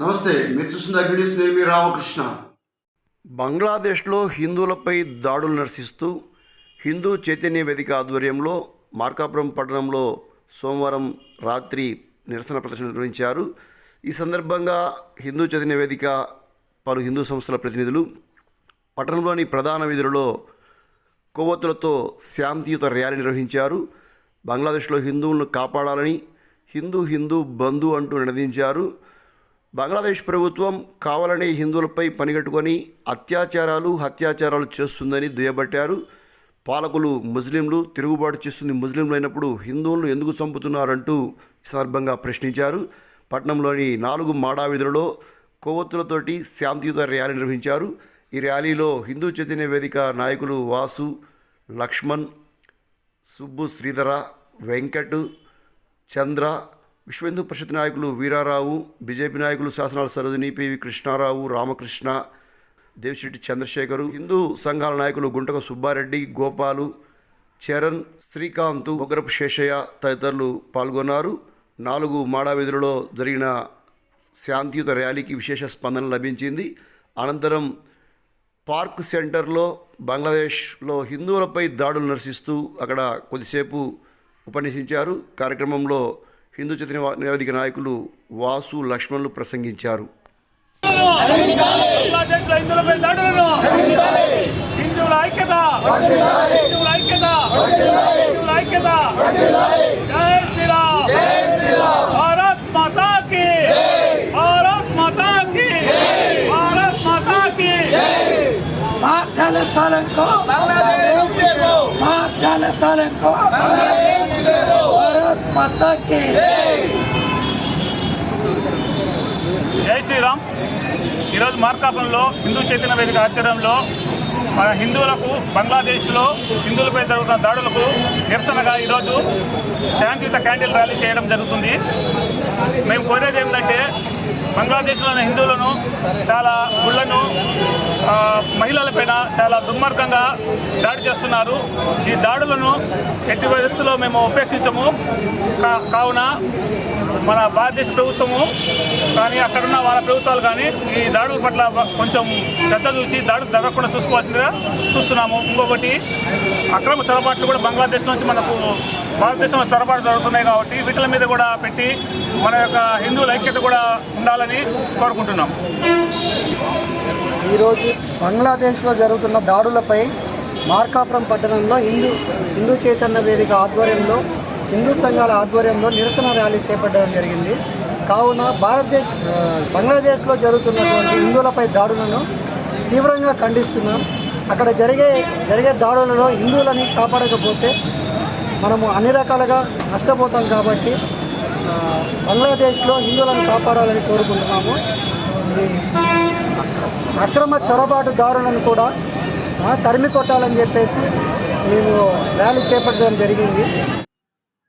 నమస్తే మీరు చూస్తున్న అగ్నిస్ నేను మీ రామకృష్ణ. బంగ్లాదేశ్లో హిందువులపై దాడులు నిరసిస్తూ హిందూ చైతన్య వేదిక ఆధ్వర్యంలో మార్కాపురం పట్టణంలో సోమవారం రాత్రి నిరసన ప్రదర్శన నిర్వహించారు. ఈ సందర్భంగా హిందూ చైతన్య వేదిక పలు హిందూ సంస్థల ప్రతినిధులు పట్టణంలోని ప్రధాన వీధులలో కొవ్వొత్తులతో శాంతియుత ర్యాలీ నిర్వహించారు. బంగ్లాదేశ్లో హిందువులను కాపాడాలని హిందూ హిందూ బంధు అంటూ నినదించారు బంగ్లాదేశ్ ప్రభుత్వం కావాలనే హిందువులపై పనిగట్టుకొని అత్యాచారాలు హత్యాచారాలు చేస్తుందని దుయ్యబట్టారు. పాలకులు ముస్లింలు తిరుగుబాటు చేస్తుంది ముస్లింలు అయినప్పుడు హిందువులను ఎందుకు చంపుతున్నారంటూ ఈ సందర్భంగా ప్రశ్నించారు. పట్నంలోని నాలుగు మాడావిధులలో కొవ్వొత్తులతోటి శాంతియుత ర్యాలీ నిర్వహించారు. ఈ ర్యాలీలో హిందూ చైతన్య వేదిక నాయకులు వాసు లక్ష్మణ్ సుబ్బు శ్రీధర వెంకట్ చంద్ర విశ్వ పరిషత్ నాయకులు వీరారావు బీజేపీ నాయకులు శాసనాల సరోజిని పివి కృష్ణారావు రామకృష్ణ దేవిశెట్టి చంద్రశేఖరు హిందూ సంఘాల నాయకులు గుంటక సుబ్బారెడ్డి గోపాలు చరణ్ శ్రీకాంత్ ఉగ్రపు శేషయ్య తదితరులు పాల్గొన్నారు. నాలుగు మాడావీధులలో జరిగిన శాంతియుత ర్యాలీకి విశేష స్పందన లభించింది. అనంతరం పార్క్ సెంటర్లో బంగ్లాదేశ్లో హిందువులపై దాడులు నిరసిస్తూ అక్కడ కొద్దిసేపు ఉపన్యసించారు. కార్యక్రమంలో హిందూ చైతన్య నివేదిక నాయకులు వాసు లక్ష్మణులు ప్రసంగించారు. బంగ్లాదేశ్లో హిందువులపై భారత్ మాతా కి భారత్ మాతా కి భారత్ మాతా కి సాలంకో. జై శ్రీరామ్ ఈరోజు మార్కాపురంలో హిందూ చైతన్య వేదిక ఆధ్వర్యంలో మన హిందువులకు బంగ్లాదేశ్లో హిందువులపై జరుగుతున్న దాడులకు నిరసనగా ఈరోజు శాంతియుత క్యాండిల్ ర్యాలీ చేయడం జరుగుతుంది. మేము కోరేది ఏంటంటే బంగ్లాదేశ్లోని హిందువులను చాలా గుళ్ళ మహిళలపైన చాలా దుర్మార్గంగా దాడి చేస్తున్నారు. ఈ దాడులను ఎట్టి పరిస్థితుల్లో మేము ఉపేక్షించము. కావున మన భారతదేశ ప్రభుత్వము కానీ అక్కడున్న వాళ్ళ ప్రభుత్వాలు కానీ ఈ దాడుల పట్ల కొంచెం శ్రద్ధ చూసి దాడులు జరగకుండా చూసుకోవాల్సిందిగా చూస్తున్నాము. ఇంకొకటి అక్రమ చొరబాట్లు కూడా బంగ్లాదేశ్ నుంచి మనకు భారతదేశంలో చొరబాటు జరుగుతున్నాయి కాబట్టి వీటిల మీద కూడా పెట్టి మన యొక్క హిందువుల ఐక్యత కూడా ఉండాలని కోరుకుంటున్నాం ఈరోజు బంగ్లాదేశ్లో జరుగుతున్న దాడులపై మార్కాపురం పట్టణంలో హిందూ హిందూ చైతన్య వేదిక ఆధ్వర్యంలో హిందూ సంఘాల ఆధ్వర్యంలో నిరసన ర్యాలీ చేపట్టడం జరిగింది. కావున భారతదేశ బంగ్లాదేశ్లో జరుగుతున్నటువంటి హిందువులపై దాడులను తీవ్రంగా ఖండిస్తున్నాం. అక్కడ జరిగే జరిగే దాడులలో హిందువులని కాపాడకపోతే మనము అన్ని రకాలుగా నష్టపోతాం కాబట్టి బంగ్లాదేశ్లో హిందువులను కాపాడాలని కోరుకుంటున్నాము. అక్రమ చొరబాటు దారులను కూడా తరిమి కొట్టాలని చెప్పేసి మేము ర్యాలీ చేపట్టడం జరిగింది.